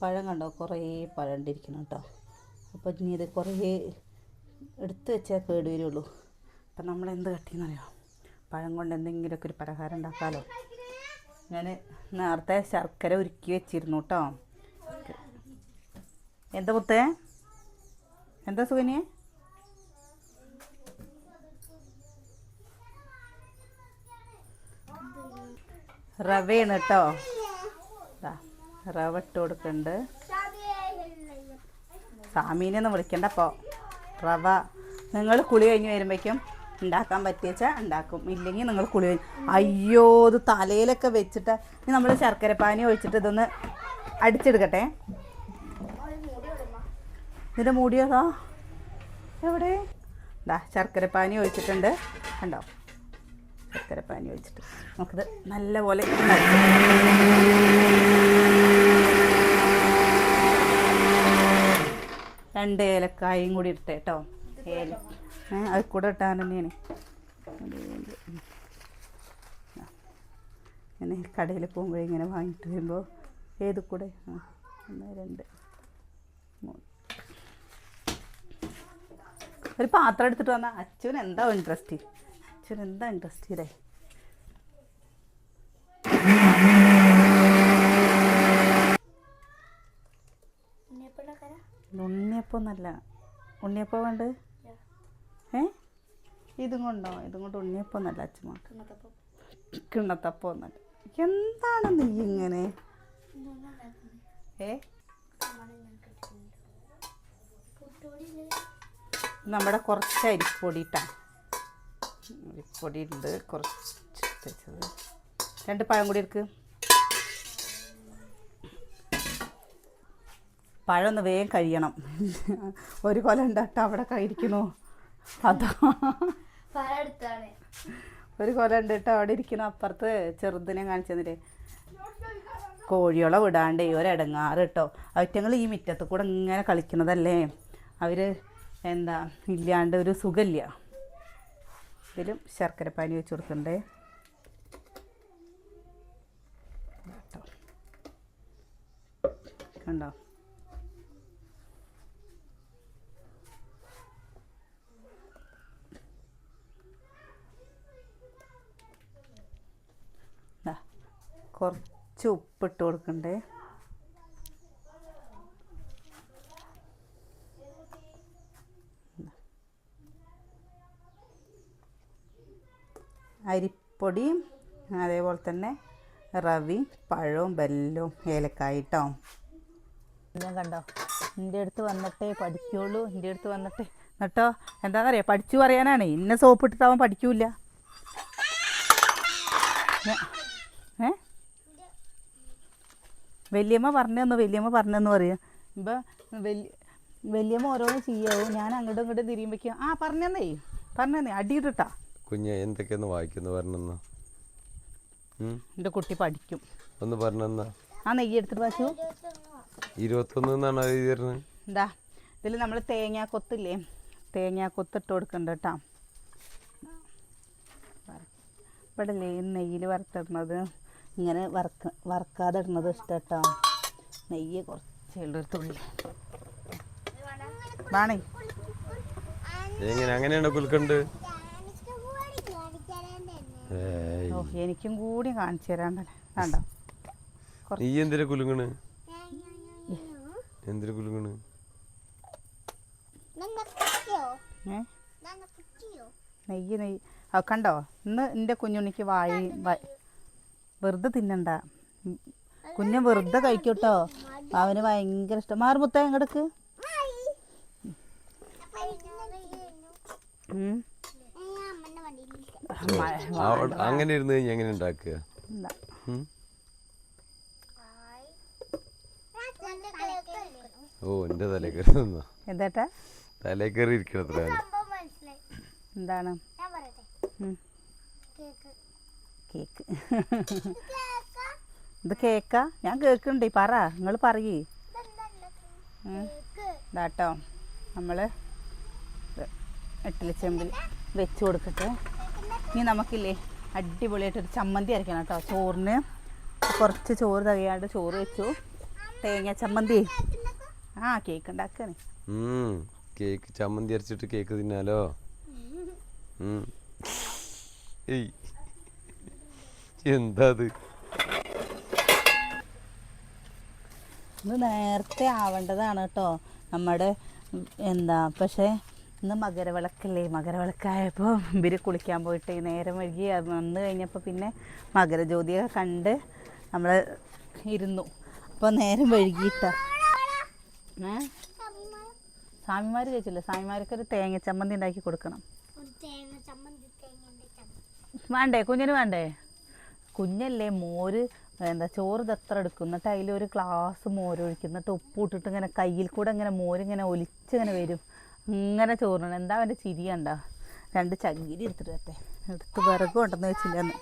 പഴം കണ്ടോ? കുറേ പഴം ഉണ്ടിരിക്കണം കേട്ടോ. അപ്പോൾ ഇനി ഇത് കുറേ എടുത്തു വെച്ചാൽ കേട് വരുള്ളൂ. അപ്പം നമ്മൾ എന്ത് കട്ടിയെന്നറിയോ പഴം കൊണ്ട് എന്തെങ്കിലുമൊക്കെ ഒരു പലഹാരം ഉണ്ടാക്കാമല്ലോ ഞാൻ നേരത്തെ ശർക്കര ഉരുക്കി വെച്ചിരുന്നു കേട്ടോ. എന്താ പുത്തേ? എന്താ സുഖനിയെ റവയാണ് കേട്ടോ. റവ ഇട്ട് കൊടുക്കുന്നുണ്ട് സാമീനൊന്നും വിളിക്കണ്ട അപ്പോൾ റവ നിങ്ങൾ കുളി കഴിഞ്ഞ് വരുമ്പോഴേക്കും ഉണ്ടാക്കാൻ പറ്റിയച്ചാൽ ഉണ്ടാക്കും. ഇല്ലെങ്കിൽ നിങ്ങൾ കുളി അയ്യോ ഇത് തലയിലൊക്കെ വെച്ചിട്ട് നമ്മൾ ശർക്കരപ്പാനി ഒഴിച്ചിട്ട് ഇതൊന്ന് അടിച്ചെടുക്കട്ടെ. ഇതിന്റെ മൂടിയതാ എവിടെ? ശർക്കര ശർക്കരപ്പാനി ഒഴിച്ചിട്ടുണ്ട്. കണ്ടോ? ശർക്കരപ്പാനി ഒഴിച്ചിട്ട്. നമുക്കിത് നല്ലപോലെ. രണ്ട് ഏലക്കായും കൂടി ഇട്ടേ കേട്ടോ. ഏല. അത് കൂടെ ഇട്ടാൻ തന്നെയാണ്. കടയിൽ പോകുമ്പോൾ ഇങ്ങനെ വാങ്ങിയിട്ട് വരുമ്പോൾ ഏത് കൂടെ? ഒന്ന് രണ്ട് മൂന്ന്. ഒരു പാത്രം എടുത്തിട്ട് വന്നാൽ അച്ഛൻ എന്താ ഇൻട്രസ്റ്റ് എന്താ ഇൻട്രസ്റ്റ് ഇതേ ഉണ്ണിയപ്പം എന്നല്ല ഉണ്ണിയപ്പം വേണ്ട? ഏ? ഇതും കൊണ്ടോ? ഇതും കൊണ്ട് ഉണ്ണിയപ്പം എന്നല്ല അച്ഛമ്മ. കിണ്ണത്തപ്പം. എന്നല്ല എന്താണ് നീ ഇങ്ങനെ? ഏ? നമ്മുടെ കുറച്ച് അരിപ്പൊടി അരിപ്പൊടി ഉണ്ട്. കുറച്ച് വെച്ചത്. രണ്ട് പഴം കൂടി എടുക്ക്. പഴം ഒന്ന് വേഗം കഴിയണം. ഒരു കൊല ഉണ്ടാട്ട അവിടെ കഴിക്കണു അതാ. ഒരു കൊല ഉണ്ടിട്ട് അവിടെ ഇരിക്കണം അപ്പുറത്ത് ചെറുതിനെ കാണിച്ചെന്നില്ലേ കോഴിയോളം കോഴിയോളെ വിടാണ്ടേ. ഒരിടങ്ങാറ് കേട്ടോ. അവറ്റങ്ങൾ ഈ മുറ്റത്ത് കൂടെ ഇങ്ങനെ കളിക്കുന്നതല്ലേ? അവർ എന്താ? ഇല്ലാണ്ട് ഒരു സുഖമില്ല. ഇതിലും ശർക്കര പാനി വെച്ച് കൊടുക്കണ്ടേ. കണ്ടോ? കുറച്ച് ഉപ്പിട്ട് കൊടുക്കണ്ടേ? അരിപ്പൊടിയും അതേപോലെ തന്നെ റവി പഴവും ബെല്ലവും ഏലക്കായിട്ടോ ഞാൻ കണ്ടോ? എന്റെ അടുത്ത് വന്നിട്ടേ പഠിക്കുള്ളൂ. എന്റെ അടുത്ത് വന്നിട്ടേ എന്നിട്ടോ എന്താണെന്നറിയാം പഠിച്ചു പറയാനാണ്. ഇന്ന സോപ്പ് ഇട്ടിട്ടാവാൻ പഠിക്കൂല ഏ? വലിയമ്മ പറഞ്ഞതെന്നോ വലിയമ്മ പറഞ്ഞെന്ന് പറയാം. ഇപ്പം വലിയ വലിയമ്മ ഓരോന്ന് ചെയ്യാവും. ഞാൻ അങ്ങോട്ടും ഇങ്ങോട്ടും തിരിയുമ്പോഴേക്കും ആ പറഞ്ഞെന്നേ പറഞ്ഞെന്നേ അടിയിട്ടാ കുഞ്ഞ് എന്തൊക്കെയൊന്ന് വായിക്കുന്നു പറഞ്ഞെന്ന്? എന്റെ കുട്ടി പഠിക്കും. ഒന്ന് പറഞ്ഞെന്നാ. ആ നെയ്യ് എടുത്തിട്ട് വാച്ചു ഇരുപത്തൊന്ന് എന്നാണ് എന്താ ഇതിൽ നമ്മൾ തേങ്ങാക്കൊത്തില്ലേ തേങ്ങാക്കൊത്ത് ഇട്ട് കൊടുക്കണ്ട കേട്ടോ. ഇവിടെ നെയ്യിൽ വറുത്തിടുന്നത്. ഇങ്ങനെ വറക്ക വറക്കാതെ ഇടുന്നത് ഇഷ്ടം കേട്ടോ. നെയ്യ് കുറച്ചേ തുള്ളി. വേണേ. എങ്ങനെ അങ്ങനെയാണോ കുൽക്കണ്ട്? ഓ എനിക്കും കൂടി കാണിച്ചു തരാൻ വേണ്ട നീ എന്തിനാ കുലുങ്ങണ്? എന്തിനാ കുലുങ്ങണ്? നെയ്യ് നെയ്യ്. ആ കണ്ടോ? ഇന്ന് എന്റെ കുഞ്ഞുണ്ണിക്ക് വായി വെറുതെ തിന്നണ്ട. ഉം. കുഞ്ഞ് വെറുതെ കഴിക്കൂട്ടോ. അവന് ഭയങ്കര ഇഷ്ടം. മാറുമുത്ത എങ്ങടക്ക് അവിടെ അങ്ങനെ ഇരുന്ന് കഴിഞ്ഞാൽ എങ്ങനെ ഉണ്ടാക്കുക? ഓ എന്റെ തലേ കയറി നിന്നാ? എന്താട്ടാ? തലേ കയറി ഇരിക്കണത്ര മനസ്സിലായി എന്താണ്? ഞാൻ പറയട്ടെ? കേക്ക്. കേക്ക്. ഇത് കേക്കാ? ഞാൻ കേക്കുണ്ട് പറ നിങ്ങൾ പറയേ. ഇതാട്ടോ നമ്മൾ ഇഡ്ഡലി ചെമ്പിൽ വെച്ച് കൊടുക്കട്ടെ. ഇനി നമുക്കില്ലേ അടിപൊളിയായിട്ടൊരു ചമ്മന്തി അരയ്ക്കണം കേട്ടോ. ചോറിന് കുറച്ച് ചോറ് തകയാണ്ട് ചോറ് വെച്ചു. തേങ്ങ ചമ്മന്തി. ആ കേക്ക് ഉണ്ടാക്കണേ. കേക്ക് ചമ്മന്തി അരച്ചിട്ട് കേക്ക് തിന്നാലോ? എന്താ അത്? ഇത് നേരത്തെ ആവേണ്ടതാണ് കേട്ടോ. നമ്മുടെ എന്താ പക്ഷേ ഇന്ന് മകരവിളക്കല്ലേ? മകരവിളക്കായപ്പോൾ ഇവർ കുളിക്കാൻ പോയിട്ട് നേരം വൈകി അത് വന്നു കഴിഞ്ഞപ്പോൾ പിന്നെ മകരജ്യോതിയൊക്കെ കണ്ട് നമ്മൾ ഇരുന്നു. അപ്പോൾ നേരം വൈകിട്ടാ. ഏ? സ്വാമിമാർ കഴിച്ചില്ല? സ്വാമിമാർക്ക് ഒരു തേങ്ങ ചമ്മന്തി ഉണ്ടാക്കി കൊടുക്കണം വേണ്ടേ? കുഞ്ഞിന് വേണ്ടേ? കുഞ്ഞല്ലേ മോര് എന്താ ചോറ് ഇതത്ര എടുക്കും. എന്നിട്ട് അതിലൊരു ഗ്ലാസ് മോര് ഒഴിക്കും എന്നിട്ട് ഉപ്പ് ഇട്ടിട്ട് ഇങ്ങനെ കയ്യിൽ കൂടെ ഇങ്ങനെ മോരിങ്ങനെ ഒലിച്ചിങ്ങനെ വരും. ഇങ്ങനെ ചോറിന് എന്താ അവന്റെ ചിരി കണ്ട? രണ്ട് ചകിരി എടുത്തിട്ട് വരട്ടെ. എടുത്ത് വിറകും ഉണ്ടെന്ന് വെച്ചില്ല എന്താ?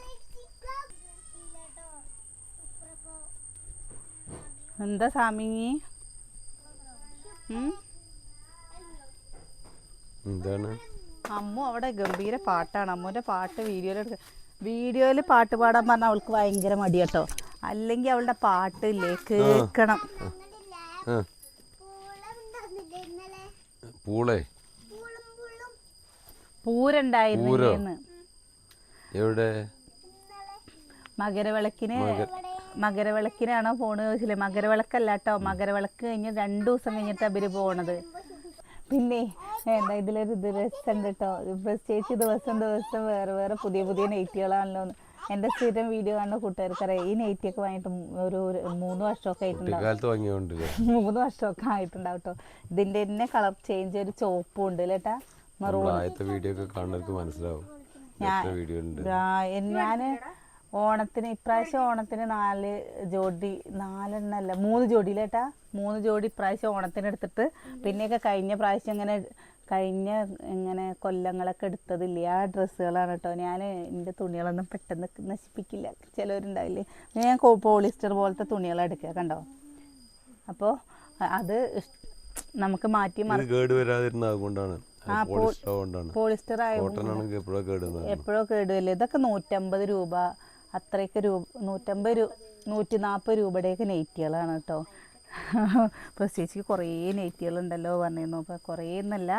എന്താണ്? അമ്മു അവിടെ ഗംഭീര പാട്ടാണ്. അമ്മുവിന്റെ പാട്ട് വീഡിയോയിൽ എടുക്ക വീഡിയോയിൽ പാട്ട് പാടാൻ പറഞ്ഞാൽ അവൾക്ക് ഭയങ്കര മടി കേട്ടോ അല്ലെങ്കിൽ അവളുടെ പാട്ട് ഇല്ലേ കേൾക്കണം ആ പൂളം തന്നില്ലേ ഇന്നലെ പൂളേ? പൂരുണ്ടായിരുന്നു എവിടെ? മകരവിളക്കിന് മകരവിളക്കിനാണോ പോണ് ചോദിച്ചില്ലേ? മകരവിളക്കല്ല കേട്ടോ മകരവിളക്ക് കഴിഞ്ഞ് രണ്ടു ദിവസം കഴിഞ്ഞിട്ട് അവർ പോണത്. പിന്നെ എന്താ ഇതിലൊരു ഇത് രസമുണ്ട് കേട്ടോ പ്രത്യേകിച്ച് ദിവസം ദിവസം വേറെ വേറെ പുതിയ പുതിയ നെയ്റ്റികളാണല്ലോ എന്റെ സ്ഥിരം വീഡിയോ കാണുന്ന കൂട്ടുകാർക്കറിയാം ഈ നെയ്റ്റിയൊക്കെ വാങ്ങിയിട്ട് ഒരു മൂന്ന് വർഷമൊക്കെ ആയിട്ടുണ്ടാവും. മൂന്ന് വർഷമൊക്കെ ആയിട്ടുണ്ടാവും കേട്ടോ ഇതിന്റെ തന്നെ കളർ ചേഞ്ച് ഒരു ചോപ്പും ഉണ്ട് ആദ്യത്തെ വീഡിയോ ഒക്കെ കാണുന്നവർക്ക് മനസ്സിലാവും. ഞാൻ ഓണത്തിന് ഇപ്രാവശ്യം ഓണത്തിന് നാല് ജോഡി നാലെണ്ണല്ല മൂന്ന് ജോഡി ലേട്ടാ മൂന്ന് ജോഡി ഇപ്രാവശ്യം ഓണത്തിന് എടുത്തിട്ട് പിന്നെയൊക്കെ കഴിഞ്ഞ പ്രാവശ്യം ഇങ്ങനെ കഴിഞ്ഞ ഇങ്ങനെ കൊല്ലങ്ങളൊക്കെ എടുത്തതില്ല? ആ ഡ്രസ്സുകളാണ് കേട്ടോ ഞാൻ എന്റെ തുണികളൊന്നും പെട്ടെന്ന് നശിപ്പിക്കില്ല. ചിലവരുണ്ടാവില്ലേ? ഞാൻ പോളിസ്റ്റർ പോലത്തെ തുണികളാണ് എടുക്കുക കണ്ടോ? അപ്പോൾ അത് നമുക്ക് മാറ്റി കേട് വരാതിരുന്ന അതുകൊണ്ടാണ്. പോളിസ്റ്റർ. എപ്പോഴോ കേടുവല്ലേ ഇതൊക്കെ നൂറ്റമ്പത് രൂപ അത്രയൊക്കെ രൂപ നൂറ്റമ്പത് രൂപ നൂറ്റി നാൽപ്പത് രൂപയുടെയൊക്കെ നെയ്റ്റികളാണ് കേട്ടോ പ്രത്യേകിച്ച് കുറേ നെറ്റികളുണ്ടല്ലോ പറഞ്ഞിരുന്നു. അപ്പോൾ കുറേ എന്നല്ല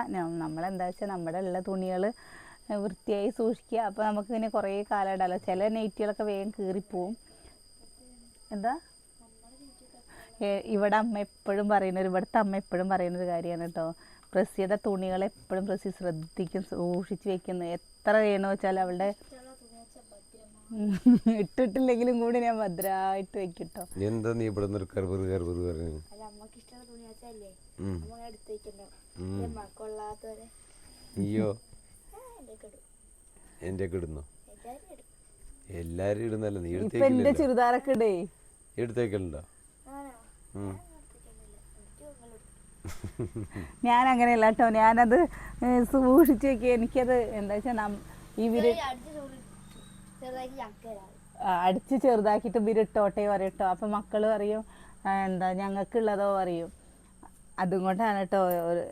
നമ്മളെന്താ വെച്ചാൽ നമ്മുടെ ഉള്ള തുണികൾ വൃത്തിയായി സൂക്ഷിക്കുക. അപ്പോൾ നമുക്ക് ഇങ്ങനെ കുറേ കാലം ഇടാമല്ലോ ചില നെറ്റികളൊക്കെ വേഗം കീറിപ്പോവും. എന്താ? ഇവിടെ അമ്മ എപ്പോഴും പറയുന്നൊരു ഇവിടുത്തെ അമ്മ എപ്പോഴും പറയുന്നൊരു കാര്യമാണ് കേട്ടോ പ്രസിയുടെ തുണികൾ എപ്പോഴും പ്രസി ശ്രദ്ധിക്കും സൂക്ഷിച്ച് വെക്കുന്നു. എത്ര ചെയ്യണമെന്ന് വെച്ചാൽ അവളുടെ ഇട്ടിട്ടില്ലെങ്കിലും കൂടി ഞാൻ ഭദ്രായിട്ട് വെക്കിട്ടോ. കേട്ടോ എന്താ നീ ഇവിടെ നിന്ന് കർബർ കർബർ പറഞ്ഞു ഒക്കെ ഇടുന്നോ? എല്ലാരും ഇടുന്നല്ല നീ ഇപ്പൊ എന്റെ ചുരിദാറൊക്കെ ഇടേ. എടുത്തേക്കലുണ്ടോ ഞാൻ അങ്ങനെയല്ല കേട്ടോ. ഞാനത് സൂക്ഷിച്ചു വെക്കുക. എനിക്കത് എന്താ വെച്ചാൽ ഇവർ ചോറ് ചെറുതാക്കി ചക്കരാവും ആ, അടിച്ച് ചെറുതാക്കിയിട്ട് ബിരിട്ടോട്ടെ പറയട്ടോ അപ്പം മക്കൾ പറയും എന്താ ഞങ്ങൾക്കുള്ളതോ പറയും. അതും കൊണ്ടാണ് കേട്ടോ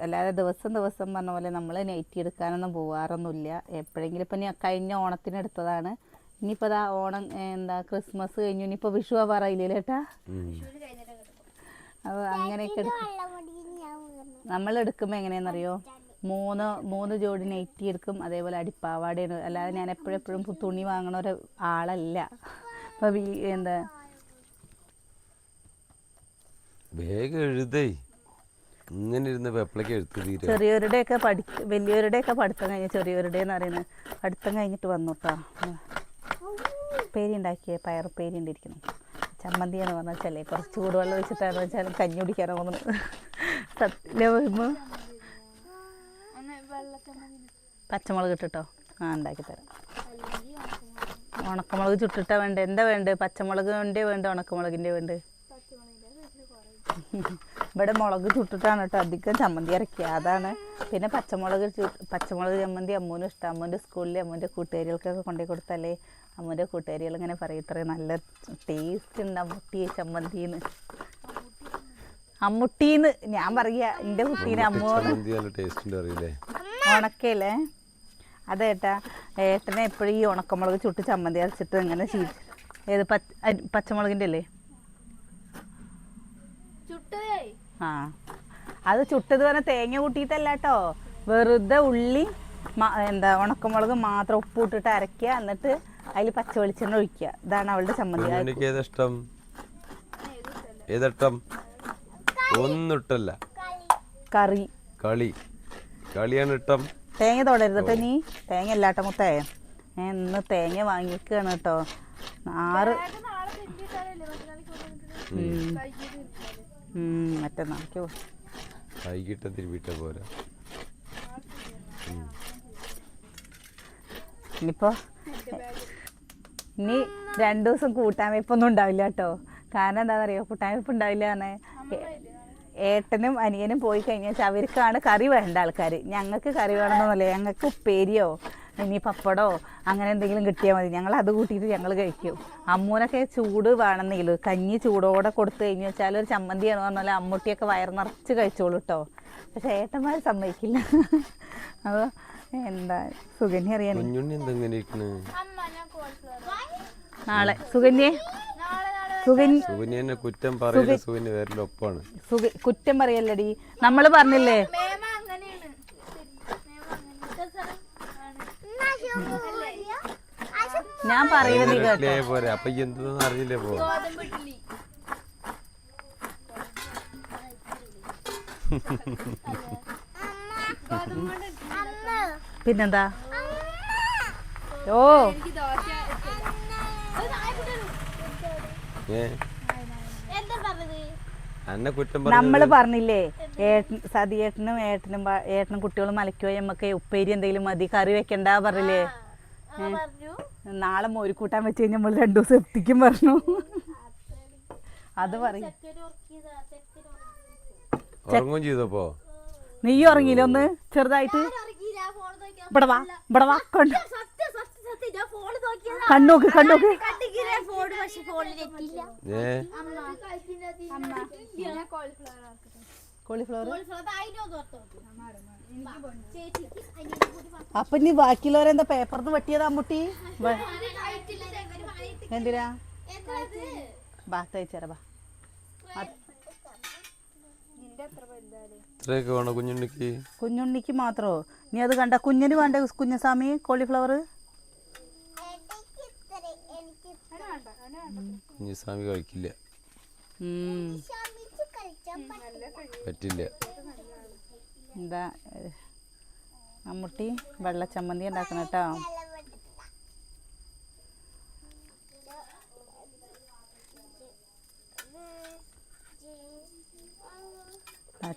അല്ലാതെ ദിവസം ദിവസം പറഞ്ഞ പോലെ നമ്മൾ നൈറ്റി എടുക്കാനൊന്നും പോവാറൊന്നുമില്ല. എപ്പോഴെങ്കിലും ഇപ്പം കഴിഞ്ഞ ഓണത്തിന് എടുത്തതാണ്. ഇനിയിപ്പോൾ അതാ ഓണം എന്താ ക്രിസ്മസ് കഴിഞ്ഞു. ഇനിയിപ്പോൾ വിഷു പറയില്ലേ ചേട്ടാ കഴിഞ്ഞിട്ട് അപ്പോൾ അങ്ങനെയൊക്കെ എടുക്കും. നമ്മൾ എടുക്കുമ്പോൾ എങ്ങനെയാണെന്നറിയോ മൂന്ന് മൂന്ന് ജോഡി നൈറ്റി എടുക്കും. അതേപോലെ അടിപ്പാവാടയാണ്. അല്ലാതെ ഞാൻ എപ്പോഴെപ്പോഴും എപ്പോഴും തുണി വാങ്ങണ ഒരു ആളല്ല. അപ്പോൾ എന്താ? വേഗം എഴുതേ. ഇങ്ങനെ ഇരുന്നപ്പോ എപ്പോഴേക്ക് എഴുത്ത് ചെറിയവരുടെയൊക്കെ പഠി വലിയവരുടെയൊക്കെ പഠിത്തം കഴിഞ്ഞ് ചെറിയവരുടെ എന്ന് പറയുന്നത് പഠിത്തം കഴിഞ്ഞിട്ട് വന്നു കേട്ടോ പേരി ഉണ്ടാക്കിയ പയർ പേരി ഉണ്ടിരിക്കുന്നു. ചമ്മന്തി എന്ന് പറഞ്ഞാൽ വെച്ചാലേ കുറച്ച് ചൂടുവെള്ളം ഒഴിച്ചിട്ടാണെന്ന് വെച്ചാൽ കഞ്ഞി കുടിക്കാനോ തോന്നുന്നു സത്യം വരുമ്പോൾ പച്ചമുളക് ഇട്ടിട്ടോ? ആ ഉണ്ടാക്കി തരാം. ഉണക്കമുളക് ചുട്ടിട്ടാ വേണ്ട? എന്താ വേണ്ടത് പച്ചമുളകിന്റെ വേണ്ട? ഉണക്കമുളകിന്റെ വേണ്ട? ഇവിടെ മുളക് ചുട്ടിട്ടാണ് കേട്ടോ. അധികം ചമ്മന്തി ഇറക്കിയ അതാണ്. പിന്നെ പച്ചമുളക് പച്ചമുളക് ചമ്മന്തി അമ്മൂനും ഇഷ്ടം. അമ്മൂന്റെ സ്കൂളിൽ അമ്മൂന്റെ കൂട്ടുകാരികൾക്കൊക്കെ കൊണ്ടുപോയി കൊടുത്താലേ അമ്മൂന്റെ കൂട്ടുകാരികൾ ഇങ്ങനെ പറയും ഇത്രയും നല്ല ടേസ്റ്റ് ഉണ്ട് അമ്മുട്ടി ചമ്മന്തിന്ന്. അമ്മുട്ടീന്ന്. ഞാൻ പറയാ എന്റെ കുട്ടീനെ അമ്മൂന്ന് ചമ്മന്തി ഉണക്കയില്ലേ അതേട്ടാ ഏട്ടനെ എപ്പോഴും ഈ ഉണക്കമുളക് ചുട്ട് ചമ്മന്തി അരച്ചിട്ട് എങ്ങനെ ശീലിച്ചു ഏത് പച്ചമുളകിന്റെ പച്ചമുളകിന്റെ അല്ലേ ആ. അത് ചുട്ടത് പറഞ്ഞ തേങ്ങ കൂട്ടിയിട്ടല്ല കേട്ടോ വെറുതെ ഉള്ളി എന്താ ഉണക്കമുളക് മാത്രം ഉപ്പ് ഇട്ടിട്ട് അരയ്ക്കുക. എന്നിട്ട് അതിൽ പച്ച വെളിച്ചെണ്ണ ഒഴിക്കുക. ഇതാണ് അവളുടെ ചമ്മന്തി. അത് കുഞ്ഞുണ്ണിക്ക് ഏതിഷ്ടം? ഏതിഷ്ടം ഒന്നിട്ടല്ല കറി. കളി. കളിയാണ് ഇഷ്ടം. തേങ്ങ തൊടരുത് കേട്ടോ നീ. തേങ്ങ അല്ലാട്ട മുത്തേ. ഞാൻ ഇന്ന് തേങ്ങ വാങ്ങിക്കുകയാണ് കേട്ടോ ആറ് മറ്റന്നാൾക്ക് വൈകിട്ട് തിരുവിട്ട പോരാ. ഇനിയിപ്പോ ഇനി രണ്ടു ദിവസം കൂട്ടാൻ വെപ്പൊന്നും ഉണ്ടാവില്ല കേട്ടോ കാരണം എന്താ പറയുക കൂട്ടാൻ വെപ്പ് ഉണ്ടാവില്ല പറഞ്ഞേ. ഏട്ടനും അനിയനും പോയി കഴിഞ്ഞാൽ അവർക്കാണ് കറി വേണ്ട ആൾക്കാർ ഞങ്ങൾക്ക് കറി വേണമെന്നല്ല ഞങ്ങൾക്ക് ഉപ്പേരിയോ ഇനി പപ്പടോ അങ്ങനെ എന്തെങ്കിലും കിട്ടിയാൽ മതി. ഞങ്ങൾ അത് കൂട്ടിയിട്ട് ഞങ്ങൾ കഴിക്കും. അമ്മൂനൊക്കെ ചൂട് വേണമെന്നെങ്കിലും കഞ്ഞി ചൂടോടെ കൊടുത്തു കഴിഞ്ഞു വെച്ചാൽ ഒരു ചമ്മന്തിയാണ് പറഞ്ഞാൽ അമ്മൂട്ടിയൊക്കെ വയർ നിറച്ച് കഴിച്ചോളൂ കേട്ടോ പക്ഷേ ഏട്ടന്മാർ സമ്മതിക്കില്ല. അപ്പോൾ എന്താ സുഗന്യ അറിയാൻ നാളെ. സുഗന്യേ? സുകന്യനെ കുറ്റം പറയില്ല സുകന്യ വരലൊപ്പാണ് സുഖ കുറ്റം പറയല്ലടി. നമ്മൾ പറഞ്ഞില്ലേ? ഞാൻ പറയുന്നത് പോരെ? അപ്പൊ എന്തെന്ന് പോ? പിന്നെന്താ? ഓ എനിക്ക് ദോശ ഏ എന്താ പറഞ്ഞത് അന്നെ കുറ്റം നമ്മൾ പറഞ്ഞില്ലേ ഏട്ടൻ സതിയേട്ടനും ഏട്ടനും ഏട്ടനും കുട്ടികളും മലയ്ക്കോ നമ്മക്ക് ഉപ്പേരി എന്തെങ്കിലും മതി കറി വെക്കണ്ട പറഞ്ഞില്ലേ? ആ പറഞ്ഞു. നാളെ മോര് കൂട്ടാൻ വെച്ച് കഴിഞ്ഞാൽ നമ്മൾ രണ്ടു ദിവസം എത്തിക്കും പറഞ്ഞു. അത് പറയും. ഉറങ്ങും ചെയ്തപ്പോ നീ ഉറങ്ങിയില്ല ഒന്ന്? ചെറുതായിട്ട്. ഇവിടെ വാ ഇവിടെ വാ കണ്ണു കണ്ണോക്ക് കണ്ണോക്ക്. കോളിഫ്ലവർ. അപ്പൊ ഇനി ബാക്കിയുള്ളവരെന്താ പേപ്പറിന്ന് വെട്ടിയതാ മുട്ടി. എന്തിനാ? ബാത്ത് വേണോ കുഞ്ഞുണ്ണിക്ക്? കുഞ്ഞുണ്ണിക്ക് മാത്രോ? നീ അത് കണ്ട കുഞ്ഞിന് വേണ്ട കുഞ്ഞസ്വാമി കോളിഫ്ലവർ? കുഞ്ഞുസ്വാമി കഴിക്കില്ല. ഉം. പറ്റില്ല. എന്താ മമ്മൂട്ടി വെള്ള ചമ്മന്തി ഉണ്ടാക്കണം കേട്ടോ.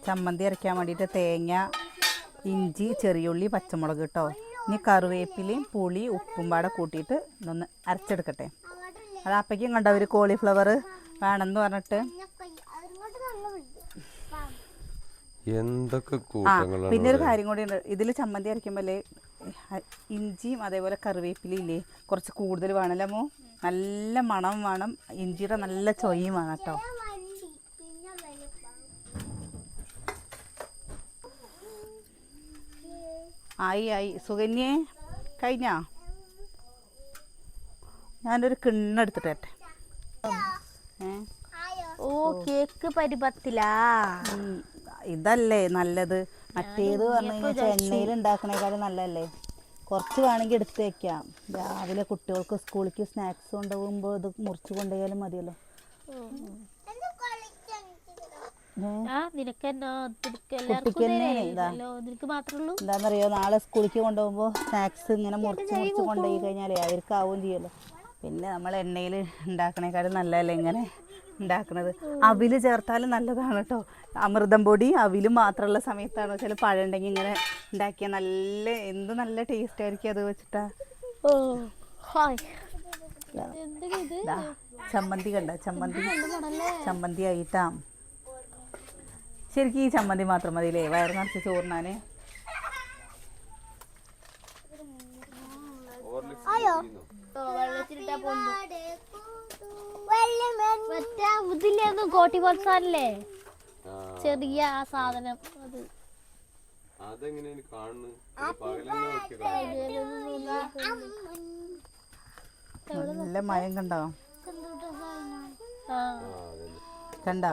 ചമ്മന്തി അരയ്ക്കാൻ വേണ്ടിയിട്ട് തേങ്ങ ഇഞ്ചി ചെറിയുള്ളി പച്ചമുളക് കേട്ടോ. ഇനി കറിവേപ്പിലയും പുളി ഉപ്പും പാടെ കൂട്ടിയിട്ട് ഇതൊന്ന് അരച്ചെടുക്കട്ടെ. അത് അപ്പയ്ക്കും കണ്ട ഒരു കോളിഫ്ലവർ വേണമെന്ന് പറഞ്ഞിട്ട്. എന്തൊക്കെ കൂട്ടങ്ങളാണ് പിന്നെ ഒരു കാര്യം കൂടി ഉണ്ട്. ഇതിൽ ചമ്മന്തി അരയ്ക്കുമ്പോഴേ ഇഞ്ചിയും അതേപോലെ കറിവേപ്പിലയും ഇല്ലേ കുറച്ച് കൂടുതൽ വേണമല്ലോ മോ നല്ല മണം വേണം. ഇഞ്ചിയുടെ നല്ല ചൊയ്യും വേണം കേട്ടോ. ആയി ആയി. സുകന്യേ കഴിഞ്ഞാ? ഞാനൊരു കിണ്ണെടുത്തിട്ടെ ഓ കേക്ക് പരിപത്തിലാ ഇതല്ലേ നല്ലത്. മറ്റേത് പറഞ്ഞു കഴിഞ്ഞാൽ എണ്ണയിൽ ഉണ്ടാക്കണേക്കാളും നല്ലല്ലേ കുറച്ച് വേണമെങ്കിൽ എടുത്ത് വെക്കാം. രാവിലെ കുട്ടികൾക്ക് സ്കൂളിലേക്ക് സ്നാക്സ് കൊണ്ടുപോകുമ്പോൾ ഇത് മുറിച്ച് കൊണ്ടുപോയാലും മതിയല്ലോ. എന്താന്നറിയോ? എന്താണെന്നറിയോ നാളെ സ്കൂളിലേക്ക് കൊണ്ടുപോകുമ്പോൾ സ്നാക്സ് ഇങ്ങനെ മുറിച്ച് മുറിച്ച് കൊണ്ടുപോയി കഴിഞ്ഞാലേ അവർക്കാവും ആവുകയും ചെയ്യുമല്ലോ പിന്നെ നമ്മൾ എണ്ണയിൽ ഉണ്ടാക്കണേക്കാളും നല്ലതല്ലേ ഇങ്ങനെ ഉണ്ടാക്കുന്നത് അവിൽ ചേർത്താലും നല്ലതാണ് കേട്ടോ അമൃതം പൊടി അവിലും മാത്രമുള്ള സമയത്താണ്? വെച്ചാൽ പഴം ഉണ്ടെങ്കിൽ ഇങ്ങനെ ഉണ്ടാക്കിയ നല്ല എന്ത് നല്ല ടേസ്റ്റ് ആയിരിക്കും അത് വെച്ചിട്ടാ? ചമ്മന്തി കണ്ട ചമ്മന്തി. ചമ്മന്തി ആയിട്ടാ. ശരിക്കും ഈ ചമ്മന്തി മാത്രം മതിയില്ലേ? വയറ് നിറച്ച് ചോറിനാന്. അയ്യോ വെള്ളത്തിലിട്ടാ പൊന്നു മറ്റേ ഇതില്ലായിരുന്നു കോട്ടി പോലസാനല്ലേ ചെറിയ ആ സാധനം അത്. അതെങ്ങനെയാണ് കാണുന്നത്. നല്ല മയം കണ്ടോ. കണ്ടോ.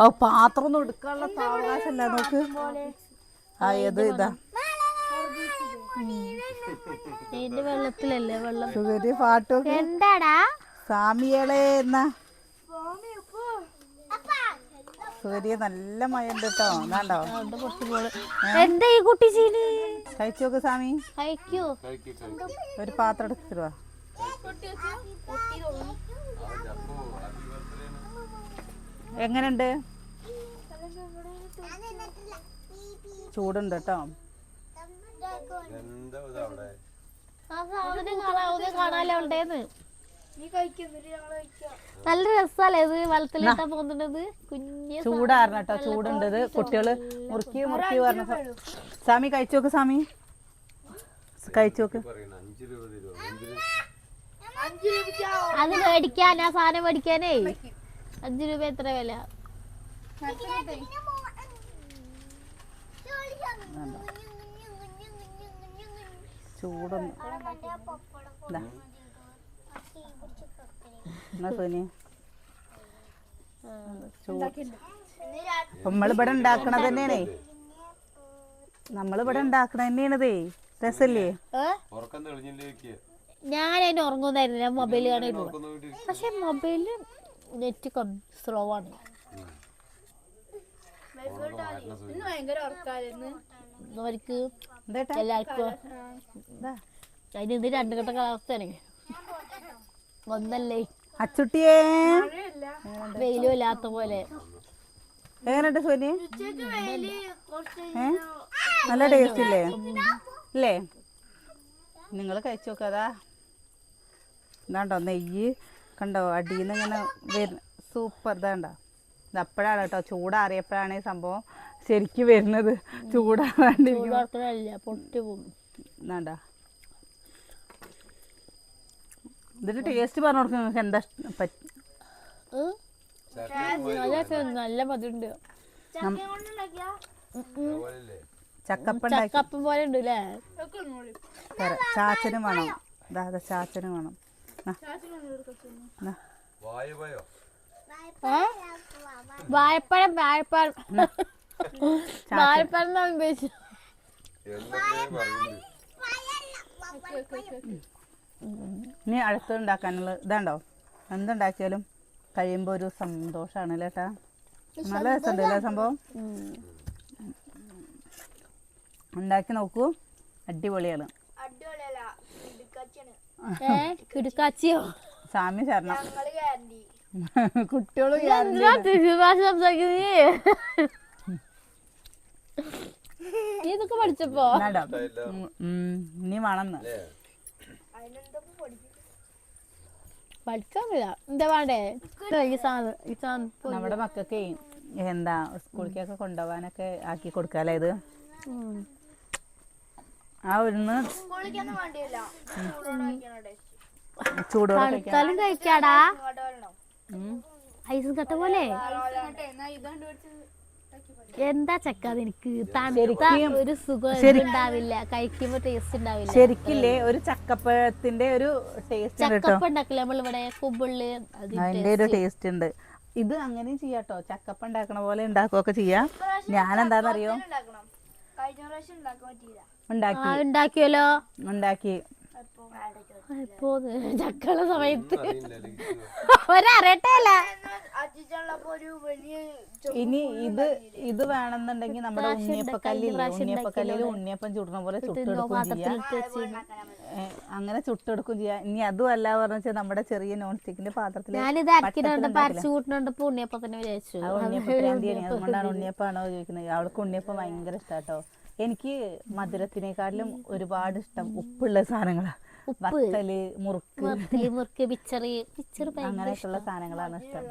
ഓ പാത്രം ഒന്നും എടുക്കാനുള്ള സാവകാശമല്ല നോക്ക്. ആ ഏത് ഇതാ? വെള്ളത്തിലല്ലേ വെള്ളം? പാട്ടൊക്കെ എന്താടാ? സാമിയളെ എന്നാ? നല്ല മഴ ഉണ്ട്? കേട്ടോ എന്നാണ്ടോ എന്താ ഈ കുട്ടി ചീനി കഴിച്ചു നോക്ക് സാമി കഴിക്കൂ. ഒരു പാത്രം എടുത്തിരുവാ എങ്ങനുണ്ട് ചൂടുണ്ട് കേട്ടോ എന്താ അവിടെ? ആ സാധനം കാണാവുന്ന കാണാലോ ഉണ്ടേന്ന്. നല്ല രസല്ലേ ഇത് വെള്ളത്തിലിട്ടാ പോകുന്നത്? കുഞ്ഞ് കേട്ടോ ചൂടുണ്ടത് ഇത്. കുട്ടികൾ മുറുക്കി മുറുക്കി പറഞ്ഞ സാമി കഴിച്ചു നോക്ക് സാമി കഴിച്ചു നോക്ക്. അത് മേടിക്കാൻ ആ സാധനം മേടിക്കാനേ. അഞ്ചു രൂപ എത്ര വില? ചൂടൊന്ന്. എന്നാ സോനി? നമ്മളിവിടെ ഉണ്ടാക്കണത് തന്നെയാണേ. നമ്മളിവിടെ ഉണ്ടാക്കണ തന്നെയാണതേ. രസല്ലേ? ഞാൻ അതിന് ഉറങ്ങുന്നായിരുന്നു ഞാൻ മൊബൈൽ കാണുന്നു പക്ഷെ മൊബൈൽ നെറ്റ് സ്ലോ ആണ്. അവർക്ക് എല്ലാവർക്കും. അതിന് ഇത് രണ്ടു ഘട്ട കാലാവസ്ഥയാണ്. ഒന്നല്ലേ? അച്ചുട്ടിയേ. വെയിലും ഇല്ലാത്ത പോലെ. എങ്ങനെയുണ്ട് സോനി? നല്ല ടേസ്റ്റ് ഇല്ലേ? ഇല്ലേ? നിങ്ങൾ കഴിച്ചു നോക്കാതാ ഇതാണ്ടോ നെയ്യ് കണ്ടോ അടിയിൽ നിന്ന് ഇങ്ങനെ വരുന്ന സൂപ്പർ ഇതാണ്ടോ. ഇത് അപ്പോഴാണ് കേട്ടോ ചൂടാറിയപ്പോഴാണ് ഈ സംഭവം. ശരിക്കും വരുന്നത് ചൂടാർക്കണില്ല പൊട്ടി പോകും. ഇതാണ്ടാ ഇതിന്റെ ടേസ്റ്റ് പറഞ്ഞു കൊടുക്കും നിങ്ങൾക്ക് എന്താ നല്ല മധുരണ്ട്. ചക്കപ്പ പോലെ ഉണ്ട് അല്ലേ ചാച്ചനും വേണം. ഇതാ ചാച്ചനും വേണം. വാഴപ്പഴം വാഴപ്പഴം ഇനി അടുത്തുണ്ടാക്കാനുള്ള ഇതാണ്ടോ? എന്തുണ്ടാക്കിയാലും കഴിയുമ്പോൾ ഒരു സന്തോഷമാണ് ലേട്ടാ നല്ല രസമുണ്ടല്ലേ സംഭവം? ഉണ്ടാക്കി നോക്കൂ. അടിപൊളിയാണ്. കിടുക്കാച്ചിയോ സാമി ശരണം. കുട്ടികളും സംസാരിക്കുന്നേ? നീ ഇതൊക്കെ പഠിച്ചപ്പോ? നീ വേണമെന്ന് പഠിക്കാറില്ല എന്താ വേണ്ടേ? ഈ സാധനം ഈ സാധനം പോയി. നമ്മുടെ മക്കൾക്ക് എന്താ സ്കൂളിലേക്കൊക്കെ കൊണ്ടുപോകാനൊക്കെ ആക്കി കൊടുക്കാല്ലേ ഇത്. ആ ഒരു ചൂടോടെ കഴിക്കാടാ. ഐസ് കട്ട പോലെ. എന്താ ചക്ക നിനക്ക്? ഒരു സുഖം ഉണ്ടാവില്ല. കഴിക്കുമ്പോ ടേസ്റ്റ് ഉണ്ടാവില്ല. ശരിക്കില്ലേ? ഒരു ചക്കപ്പഴത്തിന്റെ ഒരു ടേസ്റ്റ് ചക്കപ്പ ഉണ്ടാക്കില്ല നമ്മളിവിടെ? കുമ്പിള്ളി അതിന്റെ ഒരു ടേസ്റ്റ് ഉണ്ട്. ഇത് അങ്ങനെയും ചെയ്യാട്ടോ ചക്കപ്പ ഉണ്ടാക്കണ പോലെ ഉണ്ടാക്കുകയൊക്കെ ചെയ്യാം. ഞാൻ എന്താണെന്നറിയോ ഉണ്ടാക്കിയല്ലോ. ഉണ്ടാക്കി. ഇപ്പോ ചക്കള സമയത്ത്. ഒരറിയട്ടെ അല്ല ഇനി ഇത് ഇത് വേണമെന്നുണ്ടെങ്കിൽ നമ്മുടെ ഉണ്ണിയപ്പക്കല്ലിൽ ഉണ്ണിയപ്പക്കല്ലിൽ ഉണ്ണിയപ്പം ചുടുന്ന പോലെ ചുട്ടെടുക്കും ചെയ്യാം. അങ്ങനെ ചുട്ടെടുക്കും ചെയ്യാ. ഇനി അതും അല്ല പറഞ്ഞാൽ നമ്മുടെ ചെറിയ നോൺ സ്റ്റിക്കിന്റെ പാത്രത്തിൽ ഞാനിത് അരക്കിനുണ്ട് പരച്ചു കൂട്ടിനുണ്ട് ഉണ്ണിയപ്പം തന്നെ വിചാരിച്ചു. ഉണ്ണിയപ്പത്തിനാണ്ടിയാണ് അതുകൊണ്ടാണ് ഉണ്ണിയപ്പാണോ ചോദിക്കുന്നത്? അവൾക്ക് ഉണ്ണിയപ്പം ഭയങ്കര ഇഷ്ടാട്ടോ. എനിക്ക് മധുരത്തിനേക്കാളും ഒരുപാട് ഇഷ്ടം ഉപ്പുള്ള സാധനങ്ങളാണ് വത്തൽ മുറുക്ക്. മുറുക്ക് മുറുക്ക് പിച്ചറി. പിച്ചറി അങ്ങനെയൊക്കെയുള്ള സാധനങ്ങളാണ് ഇഷ്ടം.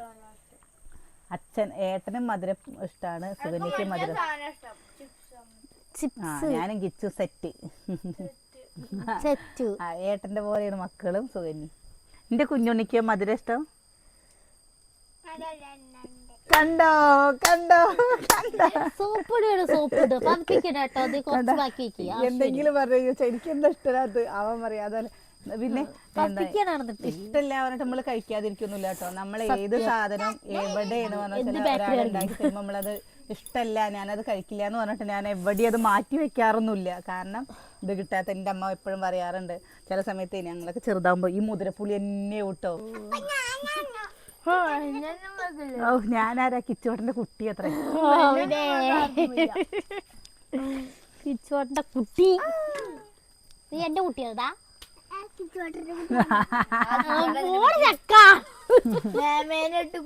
അച്ഛൻ ഏട്ടനും മധുരം ഇഷ്ടമാണ് സുഗന്യയ്ക്ക് മധുരം. ഞാനും കിച്ചു സെറ്റ്. സെറ്റു. ഏട്ടന്റെ പോലെയാണ് മക്കളും സുഗന്യ എന്റെ കുഞ്ഞുണ്ണിക്ക് മധുരം ഇഷ്ടം? കണ്ടോ കണ്ടോ കണ്ടോ. സോപ്പ് ഇടുകയാണ് സോപ്പ് ഇടുക പതിപ്പിക്കണ്ട കേട്ടോ. അത് കുറച്ച് ബാക്കി എന്തെങ്കിലും പറഞ്ഞു എനിക്ക് എന്താ ഇഷ്ടമില്ലാത്ത അവൻ പറയാം. അതല്ല പിന്നെ എന്താ ഇഷ്ടല്ല പറഞ്ഞിട്ട് നമ്മൾ കഴിക്കാതിരിക്കൊന്നുമില്ല കേട്ടോ. നമ്മൾ ഏത് സാധനം എവിടെയാണ് തരുമ്പോൾ നമ്മളത് ഇഷ്ടല്ല. ഞാനത് കഴിക്കില്ല എന്ന് പറഞ്ഞിട്ട് ഞാൻ എവിടെ അത് മാറ്റി വെക്കാറൊന്നുമില്ല. കാരണം ഇത് കിട്ടാത്ത എന്റെ അമ്മ എപ്പോഴും പറയാറുണ്ട്. ചില സമയത്ത് ഞങ്ങളൊക്കെ ചെറുതാകുമ്പോൾ ഈ മുതിരപ്പുളി എന്നെ കൂട്ടോ ഓ ഞാനാരാ കിച്ചോട്ടന്റെ കുട്ടി അത്ര. കിച്ചോട്ടന്റെ കുട്ടി. നീ എന്റെ കുട്ടിയതാ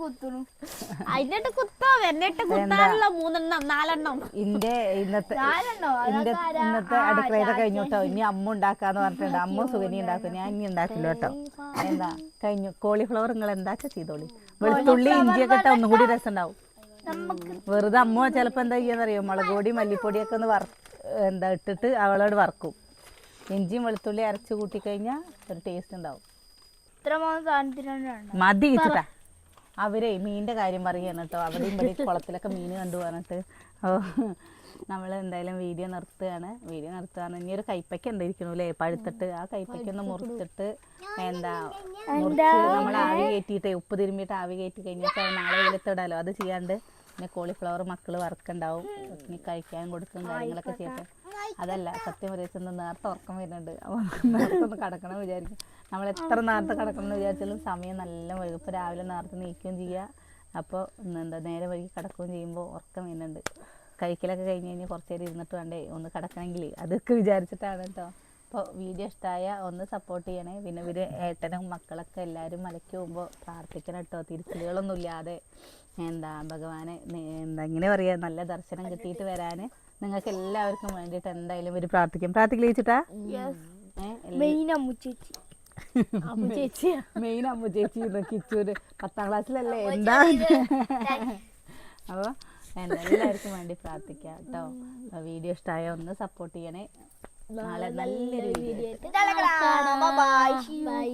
കുത്തുന്നു അതിനിട്ട് കുത്തോ എന്നിട്ട് കുത്താനുള്ള മൂന്നെണ്ണം നാലെണ്ണം. ഇന്റെ ഇന്നത്തെ നാലെണ്ണോ? ഇന്റെ ഇന്നത്തെ അടുക്കളയുടെ കഴിഞ്ഞു കേട്ടോ ഇനി അമ്മ ഉണ്ടാക്കാന്ന് പറഞ്ഞിട്ടുണ്ട്. അമ്മ സുഖനി ഉണ്ടാക്കും. ഞാൻ ഇനി ഉണ്ടാക്കില്ല കേട്ടോ എന്താ? കഴിഞ്ഞു. കോളിഫ്ലവർ നിങ്ങൾ എന്താച്ചാ ചെയ്തോളി? വെളുത്തുള്ളി ഇഞ്ചിയൊക്കെ ഇട്ടാ ഒന്നും കൂടി രസം ഉണ്ടാവും. വെറുതെ അമ്മ ചിലപ്പോ എന്താ ചെയ്യാന്നറിയോ? മുളക് പൊടി മല്ലിപ്പൊടിയൊക്കെ ഒന്ന് വറ എന്താ ഇട്ടിട്ട് അവളോട് വറക്കും. ഇഞ്ചിയും വെളുത്തുള്ളി അരച്ച് കൂട്ടി കഴിഞ്ഞാൽ ഒരു ടേസ്റ്റ് ഉണ്ടാവും. മതി കിട്ടാ അവരെ മീനിന്റെ കാര്യം പറയുകയാണ് കേട്ടോ. അവിടെയും ഇവിടെ കുളത്തിലൊക്കെ മീൻ കണ്ടു പറഞ്ഞിട്ട്. ഓ നമ്മൾ എന്തായാലും വീഡിയോ നിർത്തുകയാണ്. വീഡിയോ നിർത്തുകയാണ്. ഇനി ഒരു കൈപ്പയ്ക്ക എന്തായിരിക്കണു അല്ലേ? പഴുത്തിട്ട്. ആ കൈപ്പയ്ക്ക ഒന്ന് മുറിച്ചിട്ട് എന്താ മുറിച്ച് നമ്മൾ ആവി കയറ്റിയിട്ട് ഉപ്പ് തിരുമ്മിയിട്ട് ആവി കയറ്റി കഴിഞ്ഞിട്ട് നാളെ വെളുത്തിടാലോ അത് ചെയ്യാണ്ട് പിന്നെ കോളിഫ്ലവർ മക്കൾ വറക്കുണ്ടാവും. ഇനി കഴിക്കാൻ കൊടുക്കും കാര്യങ്ങളൊക്കെ ചെയ്യട്ടെ. അതല്ല സത്യം പറയുന്നത് നേരത്തെ ഉറക്കം വരുന്നുണ്ട്. നേരത്തെ ഒന്ന് കിടക്കണം വിചാരിക്കും. നമ്മൾ എത്ര നേരത്തെ കിടക്കണം എന്ന് വിചാരിച്ചാലും സമയം നല്ല വൈകും രാവിലെ നേരത്തെ നീക്കുകയും ചെയ്യുക അപ്പോൾ എന്താ നേരെ വൈകി കിടക്കുകയും ചെയ്യുമ്പോൾ ഉറക്കം വരുന്നുണ്ട്. കഴിക്കലൊക്കെ കഴിഞ്ഞ് കഴിഞ്ഞാൽ കുറച്ച് നേരം ഇരുന്നിട്ട് വേണ്ടേ ഒന്ന് കിടക്കണമെങ്കിൽ. അതൊക്കെ വിചാരിച്ചിട്ടാണ് കേട്ടോ. അപ്പോൾ വീഡിയോ ഇഷ്ടമായ ഒന്ന് സപ്പോർട്ട് ചെയ്യണേ. പിന്നെ ഇവർ ഏട്ടനും മക്കളൊക്കെ എല്ലാവരും മലയ്ക്ക് പോകുമ്പോൾ പ്രാർത്ഥിക്കണം കേട്ടോ. തിരിച്ചിലുകളൊന്നും ഇല്ലാതെ. എന്താ ഭഗവാനെ എന്താ ഇങ്ങനെ പറയുക നല്ല ദർശനം കിട്ടിയിട്ട് വരാൻ നിങ്ങൾക്ക് എല്ലാവർക്കും വേണ്ടിട്ട് എന്തായാലും ഒരു പ്രാർത്ഥിക്കും. പ്രാർത്ഥിക്കില്ല ചേച്ചിട്ടാ? മെയിൻ അപ്പൊ ചേച്ചി. മെയിൻ അമ്മ ചേച്ചി കിച്ചൂര് പത്താം ക്ലാസ്സിലല്ലേ? എന്താ അപ്പോൾ എല്ലാവർക്കും വേണ്ടി പ്രാർത്ഥിക്കാം കേട്ടോ. വീഡിയോ ഇഷ്ടമായ ഒന്ന് സപ്പോർട്ട് ചെയ്യണേ. നാളെ നല്ലൊരു വീഡിയോ ബൈ